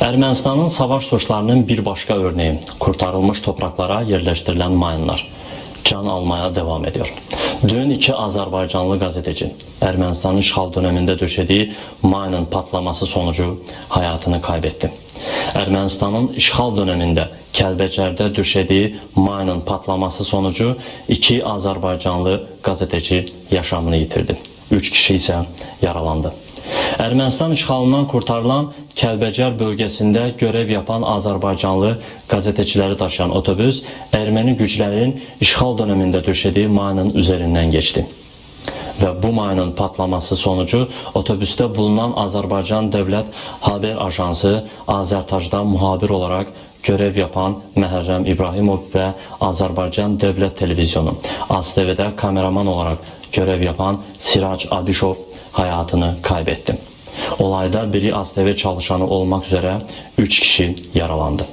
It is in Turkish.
Ermənistanın savaş suçlarının bir başka örneği kurtarılmış topraklara yerleştirilen mayınlar can almaya devam ediyor. Dün iki Azerbaycanlı gazeteci Ermənistanın işğal döneminde döşediği mayının patlaması sonucu hayatını kaybetti. Ermənistanın işğal döneminde Kəlbəcərdə döşediği mayının patlaması sonucu iki Azerbaycanlı gazeteci yaşamını yitirdi. Üç kişi ise yaralandı. Ermənistan işğalından kurtarılan Kəlbəcər bölgesinde görev yapan Azerbaycanlı gazetecileri taşıyan otobüs Ermeni güçlerin işğal döneminde döşediği mayının üzerinden geçti. Ve bu mayının patlaması sonucu otobüste bulunan Azerbaycan Devlet Haber Ajansı Azertaj'da muhabir olarak görev yapan Məhərrəm İbrahimov ve Azerbaycan Devlet Televizyonu ASTV'de kameraman olarak görev yapan Sirac Abişov hayatını kaybetti. Olayda biri ASTV çalışanı olmak üzere 3 kişi yaralandı.